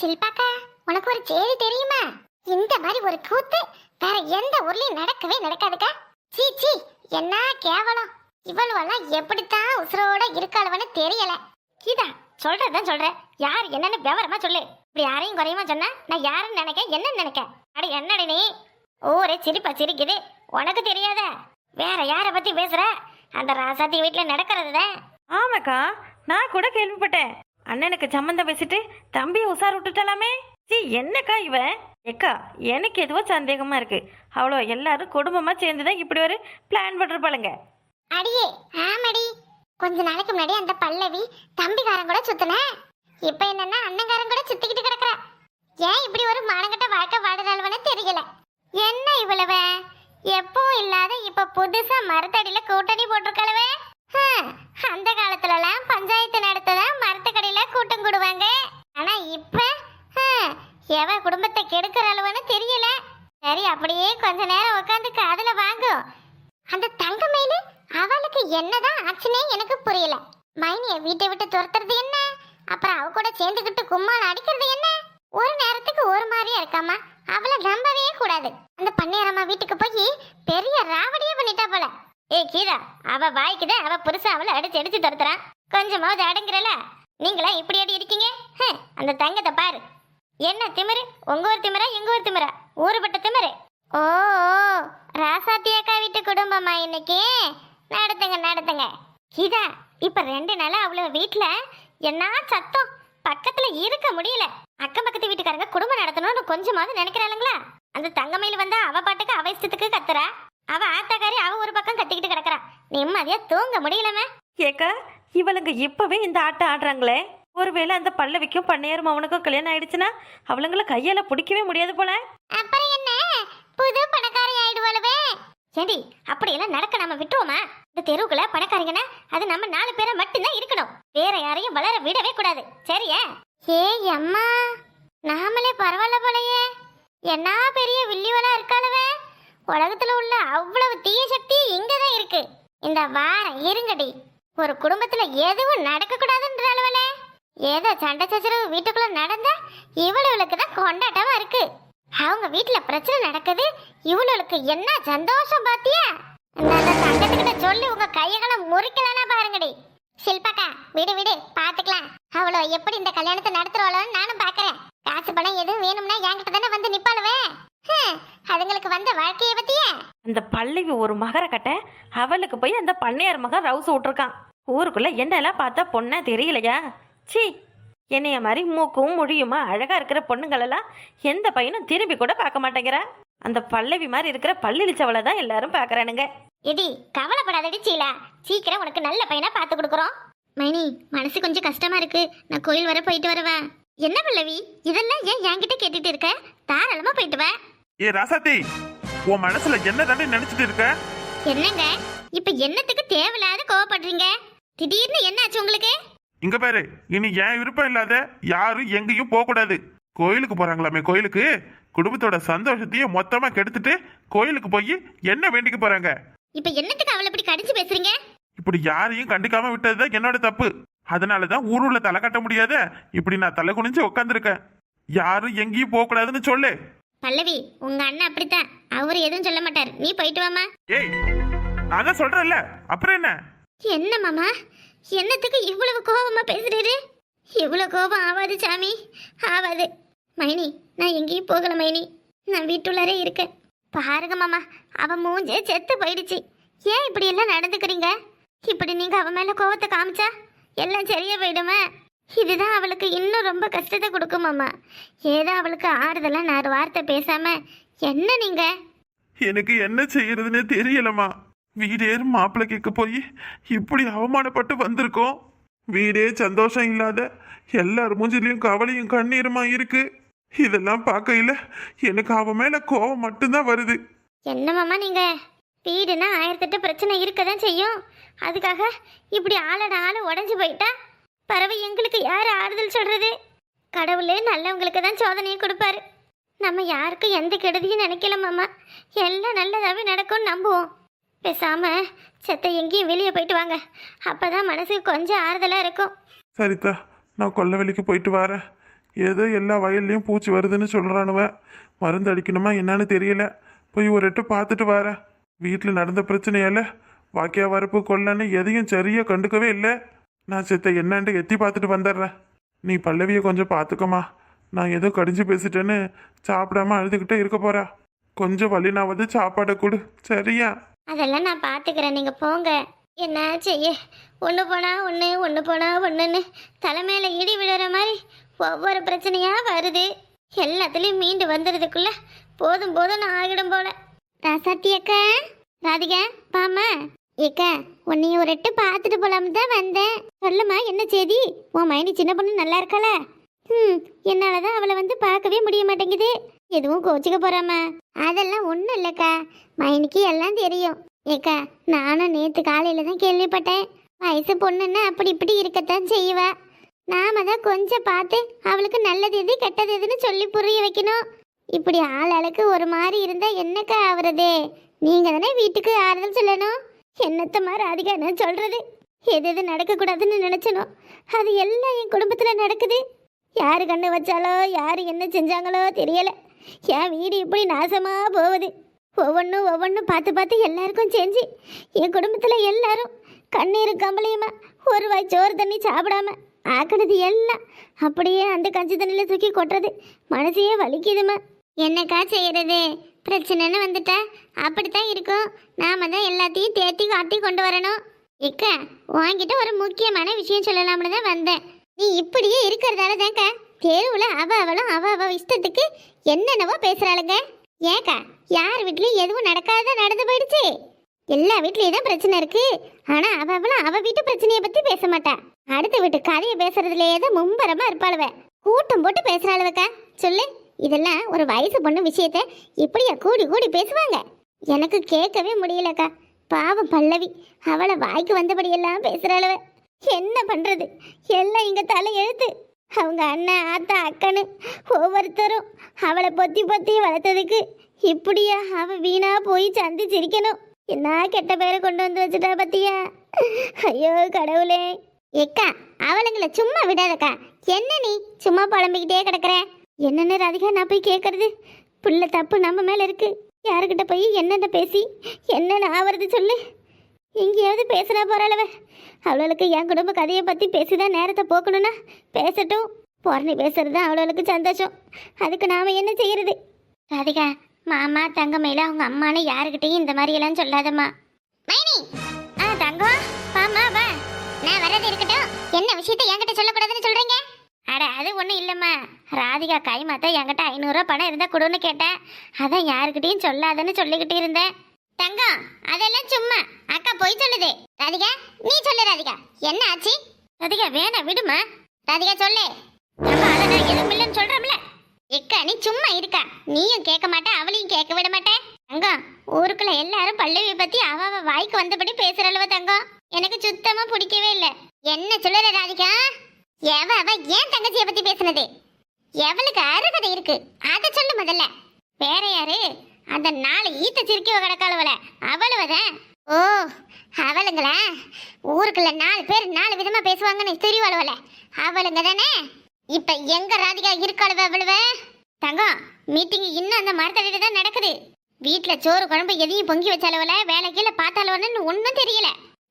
சில்பாக்கா உனக்கு ஒரு செய்தி தெரியுமா? இந்த மாதிரி ஒரு கூத்து வேற எந்த ஊர்லயும் நடக்கவே நடக்காதுக்கா. சீ சீ என்ன கேவலம். இவளுவெல்லாம் எப்படித்தான் உசுரோட இருக்காளவன்னு தெரியல. கீதா சொல்றதுதான் சொல்றேன் யார் என்னன்னு விவரமா சொல்லு. இப்படி யாரையும் குறையுமா சொன்னா நான் யாருன்னு நினைக்க என்னன்னு நினைக்க? அட என்னடி நீ? ஊரே சிரிப்பா சிரிக்குது. உனக்கு தெரியாத? வேற யார பத்தி பேசுற? அந்த ராசாத்தி வீட்டுல நடக்கிறதுதான். ஆமாக்கா நான் கூட கேள்விப்பட்டேன். அண்ணனுக்கு சம்மந்தம் பேசிட்டு தம்பியை உசார் விட்டுட்டலாமே? சி என்னக்கா இவ? ஏக்கா எனக்கு எதுவோ சந்தேகமா இருக்கு. அவ்வளோ எல்லாரும் குடும்பமா சேர்ந்துதான் இப்படி ஒரு பிளான் பண்ணிருப்பாளுங்க அடியே ஆமடி. கொஞ்ச நாளைக்கு முன்னாடி அந்த பல்லவி தம்பிக்காரன் கூட சுத்தின. இப்ப என்னன்னா அண்ணங்காரன் கூட சுத்திக்கிட்டு கிடக்குற. ஏன் இப்படி ஒரு மானங்கட்ட வாழ்க்கை வாடுறாள்வனே தெரியல. என்ன இவ்வளவ? எப்பவும் இல்லாத இப்ப புதுசா மரத்தடியில கூட்டணி போட்டிருக்கலவே அந்த காலத்துல எல்லாம் பஞ்சாயத்து நடத்ததான் மரத்துக்கடையில் கூட்டம் கூடுவாங்க. ஆனா இப்போ எவ குடும்பத்தை கெடுக்கிற அளவுன்னு தெரியல. சரி அப்படியே கொஞ்ச நேரம் உட்காந்து காதுல வாங்கும் அந்த தங்கமயிலு அவளுக்கு என்னதான் ஆச்சுன்னே எனக்கு புரியல. மைனிய வீட்டை விட்டு துரத்துறது என்ன? அப்புறம் அவ கூட சேர்ந்துக்கிட்டு கும்மால் அடிக்கிறது என்ன? ஒரு நேரத்துக்கு ஒரு மாதிரியா இருக்காமா அவளை நம்பவே கூடாது. அந்த பண்ணையாரம்மா வீட்டுக்கு போய் பெரிய ராவடியே பண்ணிட்டா ஏய் கீதா அவ வாய்க்குதான் அவ புதுசா அவளை அடிச்சு அடிச்சு துரத்துறான் கொஞ்சமாவது அடங்குறல. நீங்களா இப்படி அடி இருக்கீங்க? அந்த தங்கத்தை பாரு. என்ன திமிரு? உங்க ஊர் திமிரா எங்க ஊர் திமிரா? ஊருப்பட்ட திமிரு. ஓ ஓ, ராசாத்தி அக்கா வீட்டு குடும்பமா இன்னைக்கு? நடத்துங்க நடத்துங்க. கீதா இப்ப ரெண்டு நாளா அவ்வளவு வீட்டுல என்ன சத்தம்? பக்கத்துல இருக்க முடியல. அக்கம் பக்கத்து வீட்டுக்காரங்க குடும்பம் நடத்தணும்னு கொஞ்சமாவது நினைக்கிறாளுங்களா? அந்த தங்கமயில் வந்தா அவ பாட்டுக்கு அவ இஷ்டத்துக்கு கத்துறா. அவ ஆத்தாக்காரி அவ ஒரு பக்கம் கத்திக்கிட்டு கிடக்குறா. நிம்மதியா தூங்க முடியலமே. ஏக்கா இவளுங்க இப்பவே இந்த ஆட்டம் ஆடுறாங்களே. ஒருவேளை அந்த பல்லவிக்கும் பண்ணையாரும் அவனுக்கும் கல்யாணம் ஆயிடுச்சுன்னா அவளுங்கள கையால பிடிக்கவே முடியாது போல. அப்புறம் என்ன? புது பணக்காரி ஆயிடுவாளுவே ஏண்டி அப்படியெல்லாம் நடக்க நாம விட்டுருவோமா? இந்த தெருவுக்குள்ள பணக்காரிங்கன்னா அது நம்ம நாலு பேரை மட்டும்தான் இருக்கணும். வேற யாரையும் வளர விடவே கூடாது. சரியா? ஏய் அம்மா. நாமளே பரவாயில்ல போலயே. என்ன பெரிய வில்லிவலா இருக்காளவே. உலகத்துல உள்ள அவ்வளவு தீய சக்தி இங்கதான் இருக்கு. இந்த வாரம் இருங்கடி. ஒரு குடும்பத்துல எதுவும் நடக்க கூடாதுன்றாளுவலே ஏதோ சண்டை சச்சரவு வீட்டுக்குள்ள நடந்தா இவளுகளுக்கு தான் கொண்டாட்டமா இருக்கு. அவங்க வீட்டுல பிரச்சனை நடக்குது இவளுக்கு என்ன சந்தோஷம் பாத்தியா? அந்த தங்கத்துக்கிட்ட சொல்லி உங்க கையகளை முறிக்கலனா பாருங்கடி. ஷில்பாக்கா விடு விடு பாத்துக்கலாம். அவ்வளோ எப்படி இந்த கல்யாணத்தை நடத்துறவளோன்னு நானும் பாக்குறேன். காசு பணம் எதுவும் வேணும்னா என்கிட்ட தானே வந்து நிப்பாளுவேன் அதுங்களுக்கு வந்த வாழ்க்கைய பத்தியா? அந்த பல்லவி ஒரு மகர கட்ட அவளுக்கு போய் அந்த பண்ணையார் மகன் ரவுஸ் விட்டுருக்கான். ஊருக்குள்ள என்னெல்லாம் பார்த்தா பொண்ணா தெரியலையா? சீ என்னைய மாதிரி மூக்கும் மொழியுமா அழகா இருக்கிற பொண்ணுங்களெல்லாம் எந்த பையனும் திரும்பி கூட பார்க்க மாட்டேங்கிறா. அந்த பல்லவி மாதிரி இருக்கிற பல்லிழிச்சவளை தான் எல்லாரும் பார்க்கறானுங்க. எடி கவலைப்படாதடி சீலா. சீக்கிரம் உனக்கு நல்ல பையனா பார்த்து கொடுக்குறோம். மைனி மனசு கொஞ்சம் கஷ்டமா இருக்கு. நான் கோயில் வர போயிட்டு வருவேன் என்ன பல்லவி இதெல்லாம் ஏன் என்கிட்ட கேட்டுட்டு இருக்க? தாராளமா போயிட்டு வா. ஏ ராசாத்தி உன் மனசுல என்ன தானே நினைச்சிட்டு இருக்க? என்னங்க? இப்ப என்னத்துக்கு தேவையில்லாத கோவப்படுறீங்க? திடீர்னு என்ன ஆச்சு உங்களுக்கு? இங்க பாரு இனி என் விருப்பம் இல்லாத யாரும் எங்கேயும் போக கூடாது. கோயிலுக்கு போறாங்களாமே கோயிலுக்கு? குடும்பத்தோட சந்தோஷத்தையும் மொத்தமா கெடுத்துட்டு கோயிலுக்கு போய் என்ன வேண்டிக்க போறாங்க? இப்ப என்னத்துக்கு அவளை இப்படி கடிச்சு பேசுறீங்க? இப்படி யாரையும் கண்டுக்காம விட்டதுதான் என்னோட தப்பு. அதனாலதான் ஊருல தலை கட்ட முடியாத இப்படி நான் தலை குனிஞ்சு உட்காந்துருக்கேன் யாரும் எங்கேயும் போக கூடாதுன்னு சொல்லு. பல்லவி உங்க அண்ணன் அப்படித்தான். அவர் எதுவும் சொல்ல மாட்டார். நீ போயிட்டு வாமா ஏய் நான் தான் சொல்றேன்ல. அப்புறம் என்ன? என்ன மாமா? என்னத்துக்கு இவ்வளவு கோபமா பேசுறீரு? இவ்வளவு கோபம் ஆகாது சாமி. ஆகாது மைனி நான் எங்கேயும் போகல மைனி. நான் வீட்டுள்ளாரே இருக்கேன். பாருங்க மாமா அவ மூஞ்சே செத்து போயிடுச்சு. ஏன் இப்படி எல்லாம் நடந்துக்கிறீங்க? இப்படி நீங்க அவ மேல கோவத்தை காமிச்சா எல்லாம் சரியா போயிடுமா? இதுதான் அவளுக்கு இன்னும் ரொம்ப கஷ்டத்தை கொடுக்கும் மாமா ஏதோ அவளுக்கு ஆறுதலா நான் வார்த்தை பேசாம என்ன நீங்க? எனக்கு என்ன செய்யறதுன்னே தெரியலம்மா. வீடே மாப்பிள்ளை கேட்க போய் இப்படி அவமானப்பட்டு வந்திருக்கோம். வீடே சந்தோஷம் இல்லாத எல்லார் மூஞ்சிலையும் கவலையும் கண்ணீருமா இருக்கு. இதெல்லாம் பார்க்கையில எனக்கு அவ மேல கோவம் மட்டும்தான் வருது. என்ன மாமா நீங்க? வீடுனா ஆயிரத்தெட்டு பிரச்சனை இருக்க தான் செய்யும். அதுக்காக இப்படி ஆளோட ஆளு உடஞ்சி போயிட்டா? பறவை எங்களுக்கு யார் ஆறுதல் சொல்கிறது கடவுளே நல்லவங்களுக்கு தான் சோதனையை கொடுப்பாரு. நம்ம யாருக்கும் எந்த கெடுதியும் நினைக்கல மாமா. எல்லாம் நல்லதாகவே நடக்கும்னு நம்புவோம். பேசாம செத்த எங்கேயும் வெளியே போயிட்டு வாங்க. அப்பதான் மனசுக்கு கொஞ்சம் ஆறுதலா இருக்கும். சரிதா நான் கொல்ல வெளிக்கு போயிட்டு வரேன். ஏதோ எல்லா வயல்லையும் பூச்சி வருதுன்னு சொல்கிறானுவன் மருந்து அடிக்கணுமா என்னன்னு தெரியல. போய் ஒரு எட்டு பார்த்துட்டு வரேன். வீட்டில் நடந்த பிரச்சனையால வாக்கியா வரப்பு கொல்லன்னு எதையும் சரியா கண்டுக்கவே இல்லை. நான் செத்த என்னன்ட்டு எத்தி பார்த்துட்டு வந்துடுறேன். நீ பல்லவியை கொஞ்சம் பார்த்துக்கோமா நான் ஏதோ கடிஞ்சு பேசிட்டேன்னு சாப்பிடாம அழுதுகிட்டே இருக்க போறா. கொஞ்சம் வழி நான் வந்து சாப்பாடை கொடு. சரியா? அதெல்லாம் நான் பார்த்துக்கிறேன். நீங்கள் போங்க. என்ன செய்ய? ஒன்று போனா ஒன்று ஒன்று போனா ஒன்றுன்னு தலைமையில் இடி விழுற மாதிரி ஒவ்வொரு பிரச்சனையாக வருது. எல்லாத்துலேயும் மீண்டு வந்துடுறதுக்குள்ள போதும் போதும் நான் ஆகிடும் போல. ராசாத்தி அக்கா ராதிகா பாமா ஏக்கா உன்னைய ஒரு எட்டு பார்த்துட்டு போலாம்னு தான் வந்தேன். சொல்லுமா என்ன செய்தி? உன் மைனி சின்ன பொண்ணு நல்லா இருக்கல ம் என்னால தான் அவளை வந்து பார்க்கவே முடிய மாட்டேங்குது. எதுவும் கோச்சிக்க போறாமா? அதெல்லாம் ஒன்றும் இல்லைக்கா. மைனிக்கு எல்லாம் தெரியும். ஏக்கா நானும் நேற்று காலையில் தான் கேள்விப்பட்டேன். வயசு பொண்ணுன்னா அப்படி இப்படி இருக்கத்தான் செய்வா. நாம தான் கொஞ்சம் பார்த்து அவளுக்கு நல்லது எது கெட்டது எதுன்னு சொல்லி புரிய வைக்கணும். இப்படி ஆள் ஆளுக்கு ஒரு மாதிரி இருந்தால் என்னக்கா ஆகுறது நீங்கள் தானே வீட்டுக்கு ஆறுதல் சொல்லணும். என்னத்த மாதிரி அதிகம் என்ன எது எது நடக்கக்கூடாதுன்னு நினச்சனோ அது எல்லாம் என் குடும்பத்தில் நடக்குது. யார் கண்ணு வச்சாலோ யார் என்ன செஞ்சாங்களோ தெரியலை. என் வீடு இப்படி நாசமாக போகுது. ஒவ்வொன்றும் ஒவ்வொன்றும் பார்த்து பார்த்து எல்லாருக்கும் செஞ்சு என் குடும்பத்தில் எல்லாரும் கண்ணீர் கம்பளியுமா ஒரு வாய் சோறு தண்ணி சாப்பிடாம ஆக்கினது எல்லாம் அப்படியே அந்த கஞ்சி தண்ணியில் தூக்கி கொட்டுறது மனசையே வலிக்குதுமா. என்னக்கா செய்கிறது பிரச்சனைன்னு வந்துட்ட. அப்படித்தான் இருக்கும். நாம தான் எல்லாத்தையும் தேத்தி காட்டி கொண்டு வரணும். இக்கா வாங்கிட்டு ஒரு முக்கியமான விஷயம் சொல்லலாம்னு தான் வந்தேன். நீ இப்படியே இருக்கிறதால தான்க்கா தெருவில் அவ அவளும் அவ அவ இஷ்டத்துக்கு என்னென்னவோ பேசுறாளுங்க. ஏக்கா யார் வீட்லயும் எதுவும் நடக்காத நடந்து போயிடுச்சு. எல்லா வீட்லயும் தான் பிரச்சனை இருக்கு. ஆனா அவ அவளும் அவ வீட்டு பிரச்சனையை பத்தி பேச மாட்டா. அடுத்த வீட்டு கதையை பேசுறதுலயே தான் மும்பரமா இருப்பாளுவ. கூட்டம் போட்டு பேசுறாளுவக்கா. சொல்லு. இதெல்லாம் ஒரு வயசு பொண்ணு விஷயத்த இப்படியா கூடி கூடி பேசுவாங்க? எனக்கு கேட்கவே முடியலக்கா. பாவம் பல்லவி. அவளை வாய்க்கு வந்தபடியெல்லாம் பேசுகிறளவ என்ன பண்ணுறது எல்லாம் இங்க தலை எழுத்து. அவங்க அண்ணன் ஆத்தா அக்கனு ஒவ்வொருத்தரும் அவளை பொத்தி பொத்தி வளர்த்ததுக்கு இப்படியா அவள் வீணாக போய் சந்தி சிரிக்கணும்? என்ன கெட்ட பேரை கொண்டு வந்து வச்சுட்டா பத்தியா? ஐயோ கடவுளே. ஏக்கா அவளுங்களை சும்மா விடாதக்கா. என்ன நீ சும்மா புலம்பிக்கிட்டே கிடக்குற? என்னென்ன ராதிகா நான் போய் கேட்கறது புள்ள தப்பு நம்ம மேல இருக்கு. யாருக்கிட்ட போய் என்னென்ன பேசி என்னென்ன ஆவறது சொல்லு. எங்கேயாவது பேசுனா போறாளவ அவளுக்கு என் குடும்ப கதையை பற்றி பேசிதான் நேரத்தை போக்கணும்னா பேசட்டும். பொறணி பேசுறது தான் அவளுக்கு சந்தோஷம். அதுக்கு நாம என்ன செய்யறது? ராதிகா மாமா தங்கமையில அவங்க அம்மானு யாருக்கிட்டையும் இந்த மாதிரி எல்லாம் சொல்லாதம்மா. மைனி! ஆ தங்கம் பாமா வா. நான் வர்றது இருக்கட்டும். என்ன விஷயத்தை என்கிட்ட சொல்லக்கூடாதுன்னு சொல்றீங்க? அட அது ஒன்றும் இல்லைம்மா. ராதிகா கைமாத்தா என்கிட்ட ஐநூறுரூவா பணம் இருந்தால் கொடுன்னு கேட்டேன். அதான் யாருக்கிட்டையும் சொல்லாதன்னு சொல்லிக்கிட்டு இருந்தேன். தங்கம் அதெல்லாம் சும்மா. அக்கா போய் சொல்லுது. ராதிகா நீ சொல்லு ராதிகா. என்ன ஆச்சு? ராதிகா வேணாம் விடுமா. ராதிகா சொல்லு. நம்ம அதை நான் எதுவும் இல்லைன்னு சொல்கிறோம்ல எக்கா நீ சும்மா இருக்கா. நீயும் கேட்க மாட்டேன் அவளையும் கேட்க விட மாட்டேன் தங்கம் ஊருக்குள்ள எல்லாரும் பல்லவியை பற்றி அவ அவ வாய்க்கு வந்தபடி பேசுறளவ தங்கம். எனக்கு சுத்தமாக பிடிக்கவே இல்லை. என்ன சொல்லுற ராதிகா? எவ அவ ஏன் தங்கச்சியை பத்தி பேசுனது? எவளுக்கு அருகதை இருக்கு? அதை சொல்லு முதல்ல. வேற யாரு? அந்த நாலு ஈத்த சிரிக்கவ கிடக்காளவள அவளுவதான் ஓ அவளுங்களா? ஊருக்குள்ள நாலு பேர் நாலு விதமா பேசுவாங்கன்னு தெரிவாளுவல அவளுங்க தானே? இப்ப எங்க ராதிகா இருக்காளுவ அவளுவ தங்கம் மீட்டிங் இன்னும் அந்த மரத்தடியில தான் நடக்குது. வீட்டுல சோறு குழம்பு எதையும் பொங்கி வச்சாலவல வேலை கீழே பார்த்தாலவன்னு ஒன்றும் தெரியல.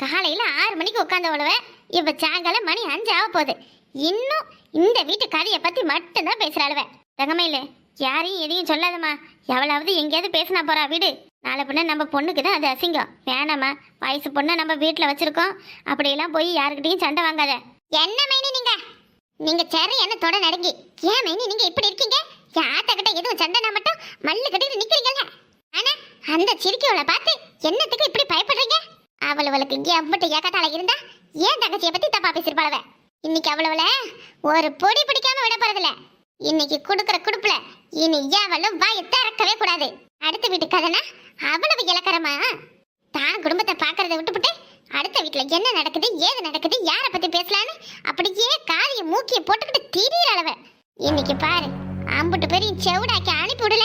காலையில் ஆறு மணிக்கு உட்காந்த உட்காந்தவளவ இப்போ சாயங்காலம் மணி அஞ்சு ஆக போகுது. இன்னும் இந்த வீட்டு கதையை பத்தி மட்டும்தான் பேசுறாளுவ. தங்கமயில யாரையும் எதையும் சொல்லாதம்மா. எவ்வளவு எங்கேயாவது பேசினா போறா வீடு. நாளை பின்ன நம்ம பொண்ணுக்கு தான் அது அசிங்கம். வேணாம்மா. வயசு பொண்ணை நம்ம வீட்டில் வச்சிருக்கோம். அப்படியெல்லாம் போய் யாருக்கிட்டையும் சண்டை வாங்காத. என்ன மைனி நீங்க? நீங்க சரி என்ன தொட நடுங்கி. ஏன் மைனி நீங்க இப்படி இருக்கீங்க? யாத்தக்கிட்ட எதுவும் சண்டைனா மட்டும் மல்லு கட்டிட்டு நிக்கிறீங்கல்ல. ஆனா அந்த சிரிக்கவளை பார்த்து என்னத்துக்கு இப்படி பயப்படுறீங்க? அவளவளுக்கு எவ்வளவு ஏக்கத்தால இருந்தா ஏன் தங்கச்சியை பத்தி தப்பா பேசிருப்பாளவ இன்னைக்கு அவளவள ஒரு பொடி பிடிக்காம விட போறதில்ல. இன்னைக்கு குடுக்கற குடுப்புல இனி எவளும் வாயை திறக்கவே கூடாது. அடுத்த வீட்டு கதைனா அவ்வளவு இலக்கரமா? தான் குடும்பத்தை பாக்குறத விட்டுப்புட்டு அடுத்த வீட்டுல என்ன நடக்குது ஏது நடக்குது யார பத்தி பேசலான்னு அப்படியே காரிய மூக்கிய போட்டுக்கிட்டு திரியற அளவ இன்னைக்கு பாரு அம்புட்டு பேரையும் செவுடாக்கி அனுப்பி விடல.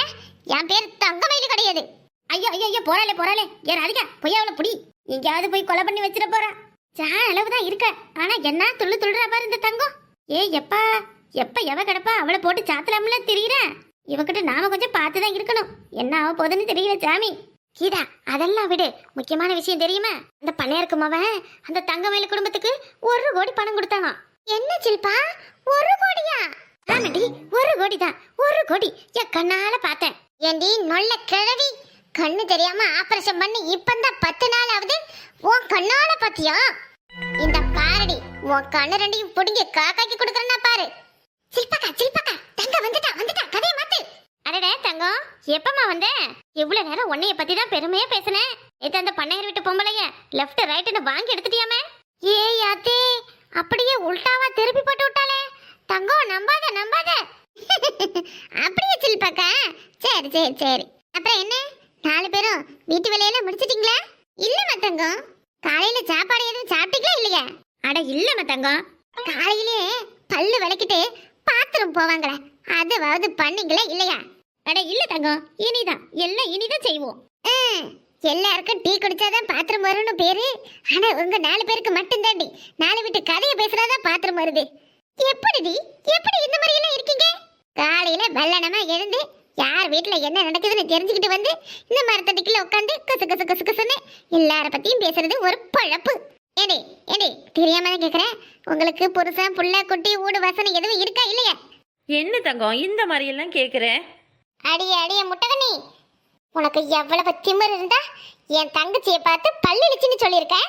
என் பேர் தங்கமயிலு கிடையாது. ஐயோ ஐயோ ஐயோ போறாளே போறாளே. ஏன் ராதிகா பொய்யாவில் புடி. எங்கேயாவது போய் கொலை பண்ணி வச்சிட போறா. ஜான் அளவு தான் இருக்க. ஆனா என்ன துள்ளு துள்ளுறா பாரு இந்த தங்கம். ஏ எப்பா? எப்ப எவ கிடப்பா? அவளை போட்டு சாத்தலாம்ல தெரியுற? இவகிட்ட நாம கொஞ்சம் பார்த்து தான் இருக்கணும். என்ன ஆக போகுதுன்னு தெரியல சாமி. கீதா அதெல்லாம் விடு. முக்கியமான விஷயம் தெரியுமா? அந்த பண்ணையாருக்கு மவன் அந்த தங்கமயில குடும்பத்துக்கு ஒரு கோடி பணம் கொடுத்தானா என்ன சில்பா? ஒரு கோடியா? ஆமாடி ஒரு கோடி தான் ஒரு கோடி. என் கண்ணால பார்த்தேன். ஏண்டி நொல்ல கிழவி. கண்ணு தெரியாம ஆபரேஷன் பண்ணி இப்பந்தான் பத்து நாள் ஆகுது உன் கண்ணால பாத்தியா? இந்த பாரடி உன் கண்ணு ரெண்டையும் புடிங்க காக்காக்கி கொடுக்கறனா பாரு. சில்பக்கா சில்பக்கா தங்க வந்துட்டா வந்துட்டா கதைய மாத்து. அடடே தங்கம் எப்பமா வந்த? இவ்வளவு நேரம் உன்னைய பத்தி தான் பெருமையா பேசினேன். இது அந்த பண்ணையர் வீட்டு பொம்பளைய லெஃப்ட் ரைட்னு வாங்கி எடுத்துட்டியாமே? ஏய் அத்தே அப்படியே உல்டாவா திருப்பி போட்டு விட்டாளே. தங்கம் நம்பாத நம்பாத. அப்படியே சில்பக்கா. சரி சரி சரி அப்புறம் என்ன நாலு பேரும் வீட்டு வேலையெல்லாம் முடிச்சிட்டீங்களா? இல்ல மத்தங்கம். காலையில சாப்பாடு எதுவும் சாப்பிட்டீங்களா இல்லையா? அட இல்ல மத்தங்கம். காலையிலே பல்லு விளக்கிட்டு பாத்திரம் போவாங்களே அதாவது பண்ணீங்களா இல்லையா? அட இல்ல தங்கம். இனிதான். எல்லாம் இனிதான் செய்வோம். எல்லாருக்கும் டீ குடிச்சாதான் பாத்திரம் வரும்னு பேரு. ஆனா உங்க நாலு பேருக்கு மட்டும்தாண்டி. நாலு வீட்டு கதையை பேசுறாதான் பாத்திரம் வருது. எப்படிடி? எப்படி இந்த மாதிரி எல்லாம் இருக்கீங்க? காலையில வெள்ளனமா எழுந்து யார் வீட்ல என்ன நடக்குதுன்னு தெரிஞ்சுக்கிட்டு வந்து இந்த மரத்தடிக்குள்ள உட்காந்து கசு கசு கசு கசுன்னு எல்லார பத்தியும் பேசுறது ஒரு பழப்பு. ஏடி ஏடி தெரியாம தான் கேக்குறேன். உங்களுக்கு புருஷன் புள்ள குட்டி ஊடு வசனை எதுவும் இருக்கா இல்லையா? என்ன தங்கம்? இந்த மாதிரி எல்லாம் கேக்குற அடிய அடிய முட்டகனி. உனக்கு எவ்வளவு திமிர் இருந்தா என் தங்கச்சியை பார்த்து பல்லிழிச்சுன்னு சொல்லியிருக்கேன்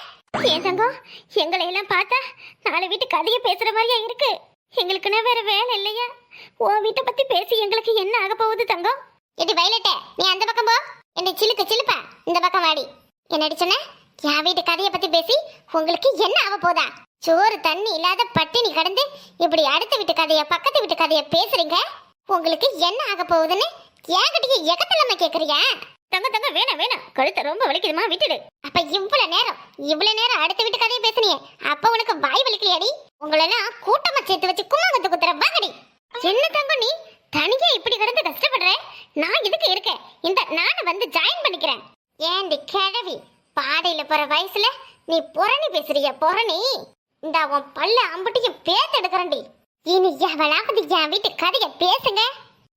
ஏன் தங்கம்? எங்களை எல்லாம் பார்த்தா நாலு வீட்டு கதையை பேசுற மாதிரியா இருக்கு. எங்களுக்குன்னா வேற வேலை இல்லையா? உன் வீட்டை பத்தி பேசி எங்களுக்கு என்ன ஆக போகுது தங்கம்? இது வயலட்ட நீ அந்த பக்கம் போ. என்ன சிலுக்கு சிலுப்ப. இந்த பக்கம் வாடி. என்னடி சொன்ன? என் வீட்டு கதையை பத்தி பேசி உங்களுக்கு என்ன ஆக போதா? சோறு தண்ணி இல்லாத பட்டினி கடந்து இப்படி அடுத்த வீட்டு கதைய பக்கத்து வீட்டு கதைய பேசுறீங்க? உங்களுக்கு என்ன ஆக போகுதுன்னு என்கிட்டயே எகத்தலமா கேக்குறியா? தங்க தங்க வேணாம் வேணாம். கழுத்தை ரொம்ப வலிக்குதுமா விட்டுடு. அப்ப இவ்வளவு நேரம் இவ்வளவு நேரம் அடுத்த வீட்டு கதையை பேசுனியே. அப்ப உனக்கு வாய் வலிக்கலையாடி? உங்களெல்லாம் கூட்டமா சேர்த்து வச்சு கும்மாங்கத்து குத்துற வாங்கடி. என்ன தங்கம் நீ? தனியா இப்படி கிடந்து கஷ்டப்படுற? நான் இதுக்கு இருக்கேன் இந்த நானும் வந்து ஜாயின் பண்ணிக்கிறேன். ஏண்டி கிழவி பாடையில போற வயசுல நீ புரணி பேசுறிய புரணி இந்த உன் பல்ல அம்புட்டியும் பேத்து எடுக்கிறேன்டி. இனி எவளாவது என் வீட்டு கதையை பேசுங்க.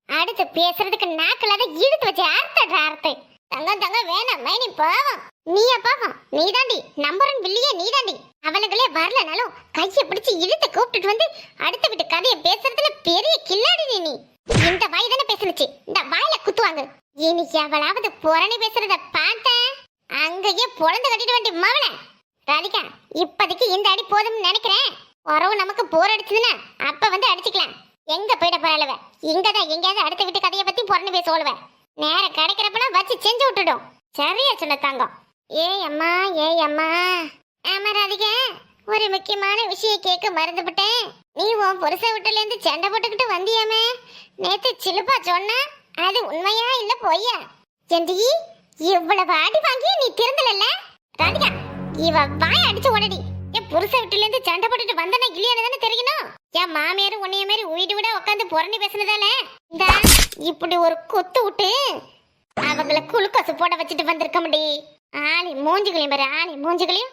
அடுத்து பேசுறதுக்கு நாக்கில் இழுத்து வச்சு அறுத்தடுற அர்த்தம் தங்கம் தங்கம் வேணாம். மைனி பாவம். நீயா பாவம். நீதாண்டி. நம்பரன் வில்லியே நீதாண்டி. அவனுங்களே வரலனாலும் கையை பிடிச்சு இழுத்து கூப்பிட்டுட்டு வந்து அடுத்த வீட்டு கதையை பேசுறதுல பெரிய கில்லாடி நீ நீ. இந்த வாய் தானே பேசுனுச்சு. இந்த வாயில குத்துவாங்க. இனி எவளாவது புரணி பேசுறத பார்த்தேன் அங்கேயே பொழந்து கட்டிட்டு வேண்டி மவன. ராதிகா இப்போதைக்கு இந்த அடி போதும்னு நினைக்கிறேன். உறவு நமக்கு போர் அடிச்சதுன்னா அப்ப வந்து அடிச்சுக்கலாம். எங்க போயிட போறாளுவ இங்கதான் எங்கேயாவது அடுத்த வீட்டு கதையை பத்தி புறணு பேச சொல்லுவ. நேரம் கிடைக்கிறப்பெல்லாம் வச்சு செஞ்சு விட்டுடும். சரியா சொன்ன தங்கம். ஏய் அம்மா ஏய் அம்மா ஆமா ராதிகா. ஒரு முக்கியமான விஷயம் கேட்க மறந்துவிட்டேன் நீ உன் புருஷ வீட்டுல இருந்து சண்டை போட்டுக்கிட்டு வந்தியாமே? நேத்து சிலுப்பா சொன்ன அது உண்மையா இல்ல பொய்யா? ஏண்டி இவ்வளவு அடி வாங்கி நீ திருந்தலல்ல? ராதிகா இவ வாய அடிச்சு உடடி என் புருஷ வீட்டுல இருந்து சண்டை போட்டுட்டு வந்தனா இல்லையானு தானே தெரியணும். என் மாமியார் உன்னைய மாதிரி வீடு விட உட்காந்து புரண்டி பேசினதால? இந்த இப்படி ஒரு கொத்து விட்டு அவங்கள குளுக்கோசு போட வச்சுட்டு வந்திருக்க முடி ஆளி மூஞ்சுகளையும் பாரு ஆளி மூஞ்சுகளையும்.